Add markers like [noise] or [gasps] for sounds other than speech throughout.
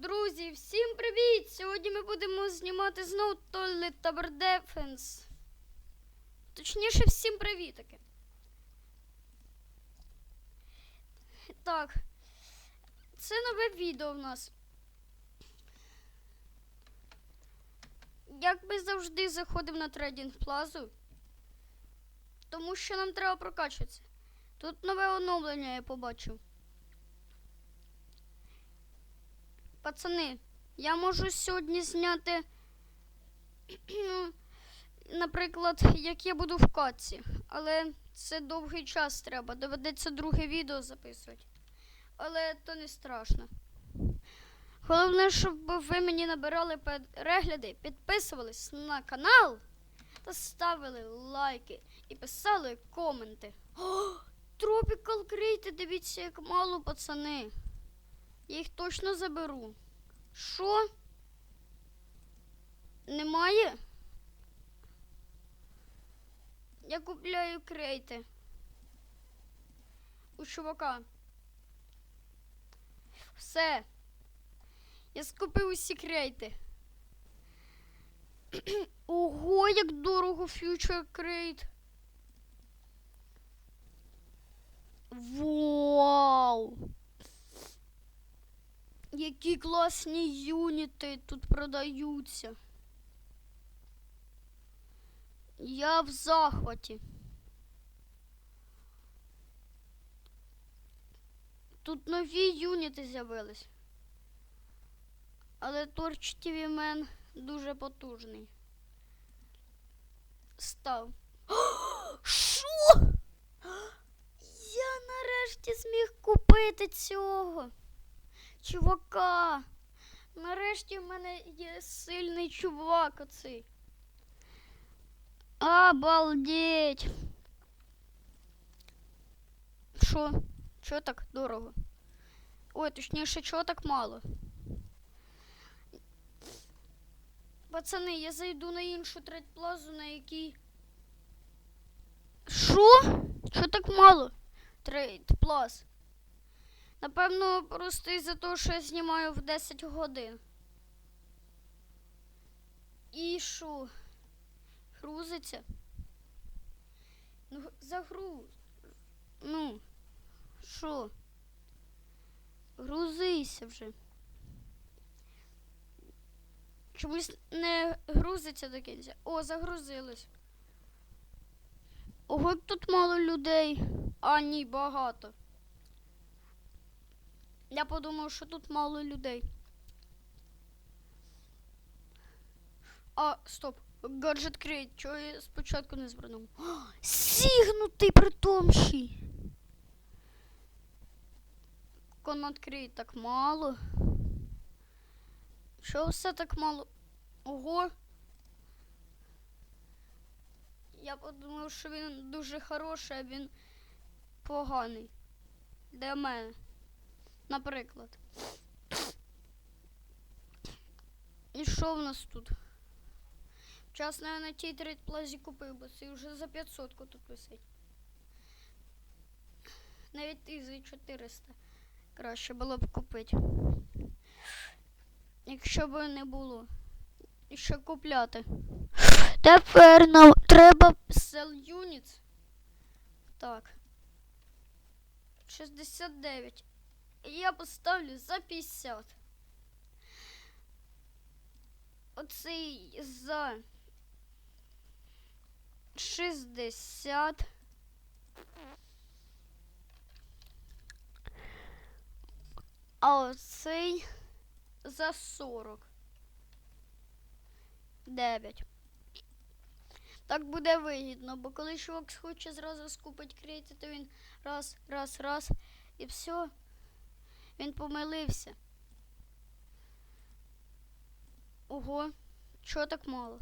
Друзі, всім привіт! Сьогодні ми будемо знімати знову Toilet Tower Defense. Точніше, всім привітики. Так. Це нове відео в нас. Як ми завжди заходимо на трейдинг плазу, тому що нам треба прокачуватися. Тут нове оновлення я побачив. Пацани, я можу сьогодні зняти, наприклад, як я буду в катці, але це довгий час треба. Доведеться друге відео записувати. Але то не страшно. Головне, щоб ви мені набирали перегляди, підписувались на канал та ставили лайки і писали коменти. О, Tropical Crate, дивіться, як мало, пацани. Я їх точно заберу. Що? Немає? Я купляю крейти. У чувака. Все. Я скупив усі крейти. [clears throat] Ого, як дорого фьючер крейт. Вау! Які класні юніти тут продаються. Я в захваті. Тут нові юніти з'явились. Але TV Man дуже потужний. Став. [gasps] Що? Я нарешті зміг купити цього чувака. Нарешті в мене є сильний чувак оцей. Обалдеть. Що? Чого так дорого? Ой, точніше, чого так мало? Пацани, я зайду на іншу треть-плазу, на якій. Що? Чого так мало? Трейд-плаз. Напевно, просто із-за того, що я знімаю в 10 годин. І що? Грузиться? Ну, загруз. Ну, що? Грузися вже. Чомусь не грузиться до кінця. О, загрузилось. Ого, тут мало людей. А, ні, багато. Я подумав, що тут мало людей. А, стоп. Гаджет крейт. Чого я спочатку не звернув? Сігнутий притомщий. Конат крейт так мало. Чого все так мало? Ого. Я подумав, що він дуже хороший, а він поганий. Для мене. Наприклад. І що в нас тут? Я на тій трейд плазі купив, бо це вже за 500 тут висить. Навіть і за 400. Краще було б купити. Якщо б не було. І що купляти. Тепер нам треба sell units. Так. 69. Я поставлю за 50. Оцей за 60. А оцей за 40. 9. Так буде вигідно, бо коли чувак хоче зразу скупити кредити, то він раз, раз, раз і все. Він помилився. Ого, чого так мало?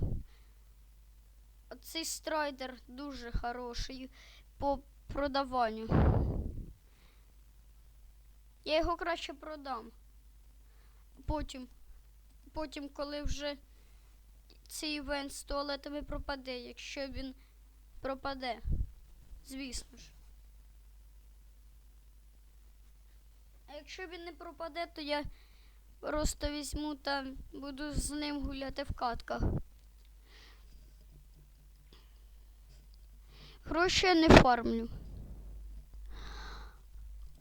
Оцей страйдер дуже хороший по продаванню. Я його краще продам. Потім, потім, коли вже цей івент з туалетами пропаде, якщо він пропаде. Звісно ж. Якщо він не пропаде, то я просто візьму та буду з ним гуляти в катках. Гроші я не фармлю.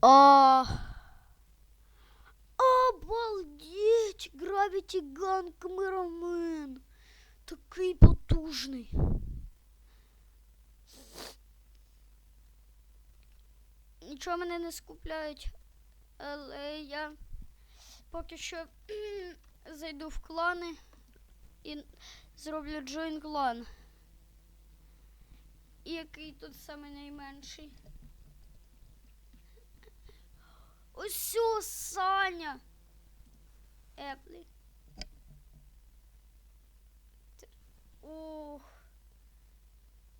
А... Обалдеть! Gravity Gun Cameraman. Такий потужний. Нічого мене не скупляють, але я поки що [clears throat] зайду в клани і зроблю join клан. І який тут саме найменший? Ось Саня. Еплі. Ох.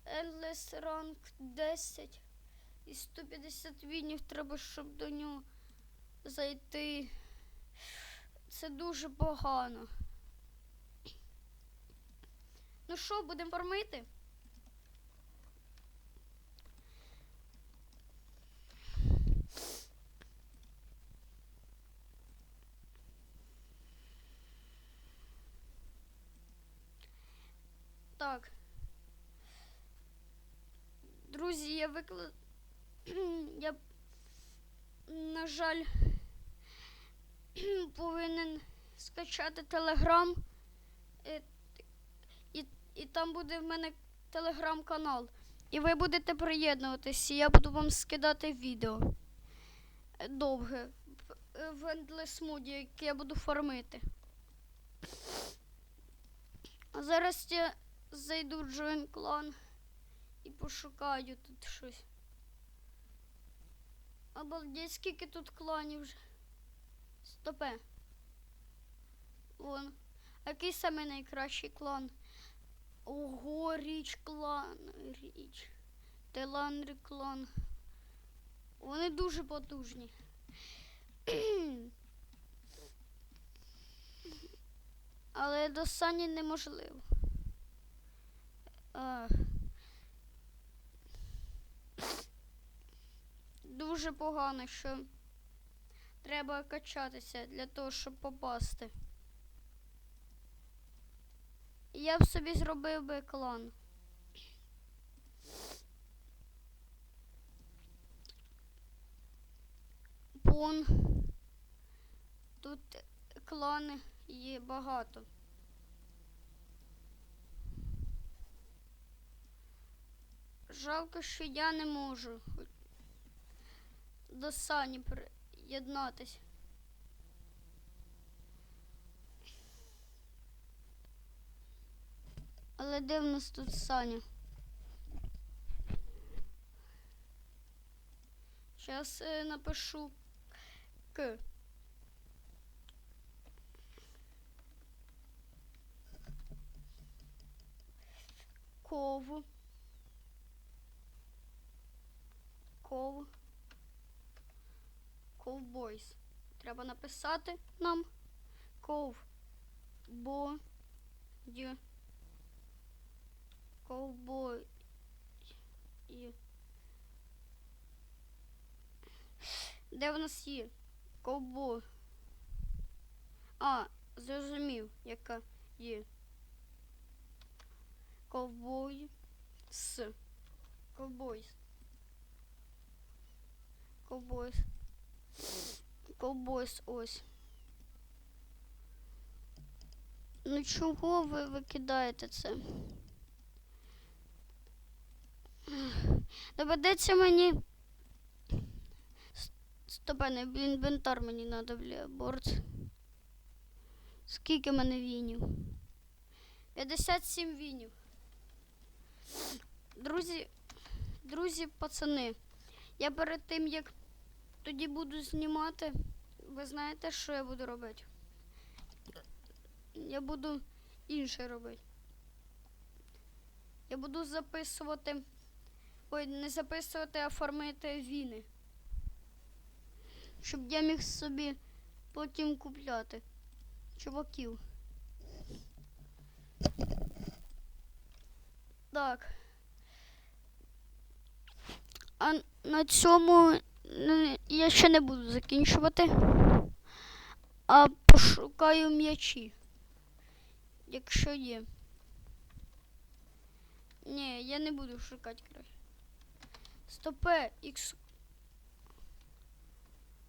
Endless Rank 10. І 150 вінів треба, щоб до нього зайти. Це дуже погано. Ну що, будемо фармити? Так. Друзі, я виклад... [clears throat] я, на жаль, [clears throat] повинен скачати телеграм. І, і, і там буде в мене телеграм-канал. І ви будете приєднуватись, і я буду вам скидати відео. Довге. в- е, Mood, яке я буду фармити. А зараз я зайду в Join Clan і пошукаю тут щось. Обалдеть, скільки тут кланів вже. Стопе. Вон. Який саме найкращий клан? Ого, річ клан. Річ. Теланри клан. Вони дуже потужні. [clears throat] Але до Сані неможливо. А. Дуже погано, що треба качатися для того, щоб попасти. Я б собі зробив би клан. Бон. Тут клани є багато. Жалко, що я не можу до Сані приєднатись. Але де в нас тут Саня? Зараз е, напишу К. Ков. Ков. Ковбойс. Треба написати нам ков. Бо. Ковбой. Де в нас є? Ковбой. А, зрозумів, яка є. Ковбой. С. Ковбойс. Ковбойс. Ковбойс ось. Ну чого ви викидаєте це? Доведеться мені. С- Стопе, не інвентар мені треба для борт. Скільки мене вінів? 57 вінів. Друзі, друзі, пацани, я перед тим як тоді буду знімати, ви знаєте, що я буду робити? Я буду інше робити. Я буду записувати. Ой, не записувати, а формити віни. Щоб я міг собі потім купляти чуваків. Так. А на цьому н- я ще не буду закінчувати. А пошукаю м'ячі. Якщо є. Ні, я не буду шукати краще. Стопе, ікс.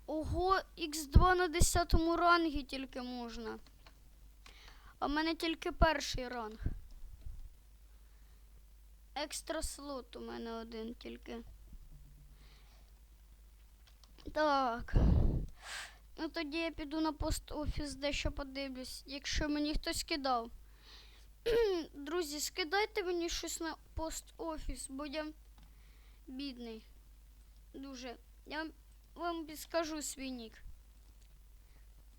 Ого, х2 на 10 рангі тільки можна. А в мене тільки перший ранг. Екстра слот у мене один тільки. Так. Ну тоді я піду на пост офіс дещо подивлюсь, якщо мені хтось кидав. [clears throat] Друзі, скидайте мені щось на пост офіс, бо я бідний. Дуже. Я вам підскажу свій нік.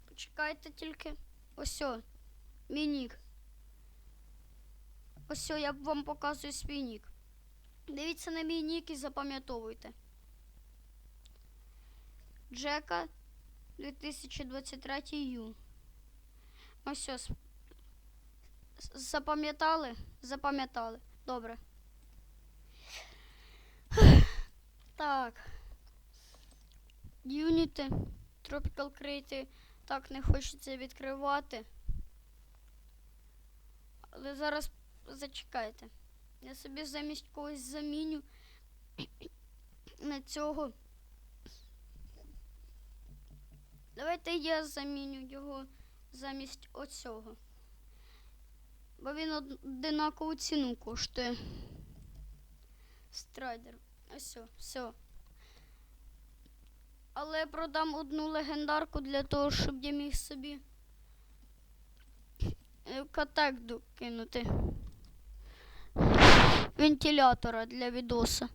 Почекайте тільки. Ось о, мій нік. Ось о, я вам показую свій нік. Дивіться на мій нік і запам'ятовуйте. Джека 2023 Ю. Ось ось. Запам'ятали? Запам'ятали. Добре. Так. Unity. Tropical Crate. Так, не хочеться відкривати. Але зараз зачекайте. Я собі замість когось заміню на цього. Давайте я заміню його замість оцього. Бо він од- одинакову ціну коштує. Страйдер. Ось, все. Але продам одну легендарку для того, щоб я міг собі е, катек кинути. Вентилятора для відоса.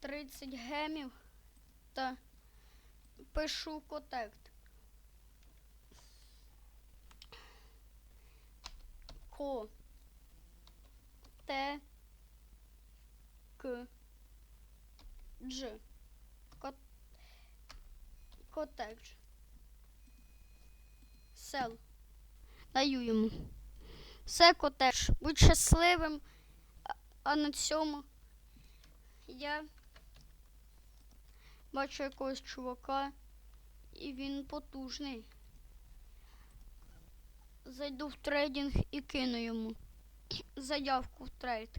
30 гемів та пишу котект. Ко. Т. К. Дж. Кот. Котедж. Сел. Даю йому. Все котедж. Будь щасливим. А на цьому я бачу якогось чувака, і він потужний. Зайду в трейдинг і кину йому заявку в трейд.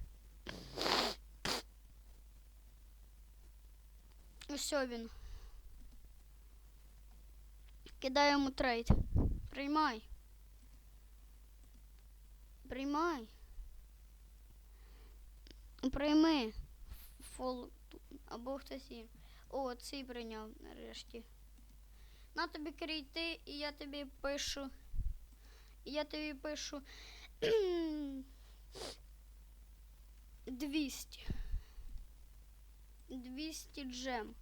Ось він. Кидаю йому трейд. Приймай. Приймай. Прийми. Фол або хтось є. О, цей прийняв нарешті. На тобі крейти, і я тобі пишу. І я тобі пишу [clears throat] 200. 200 джем.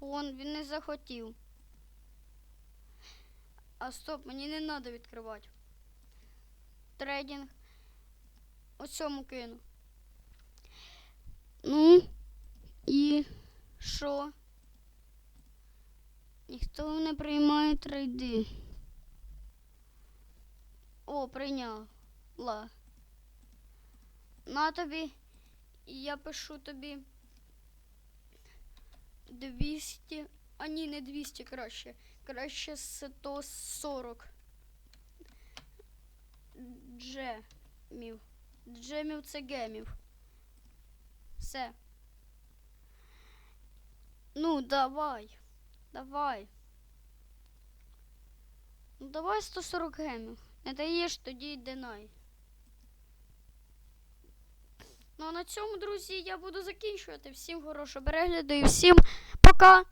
Вон, він не захотів. А стоп, мені не треба відкривати. Трейдинг. Ось цьому кину. Ну, і що? Ніхто не приймає трейди. О, прийняла. На тобі. Я пишу тобі 200. А ні, не 200 краще. Краще 140. Джемів. Джемів це гемів. Все. Ну, давай. Давай. Ну давай 140 гемів. Не даєш, тоді йди най. Ну а на цьому, друзі, я буду закінчувати. Всім хорошого перегляду і всім пока!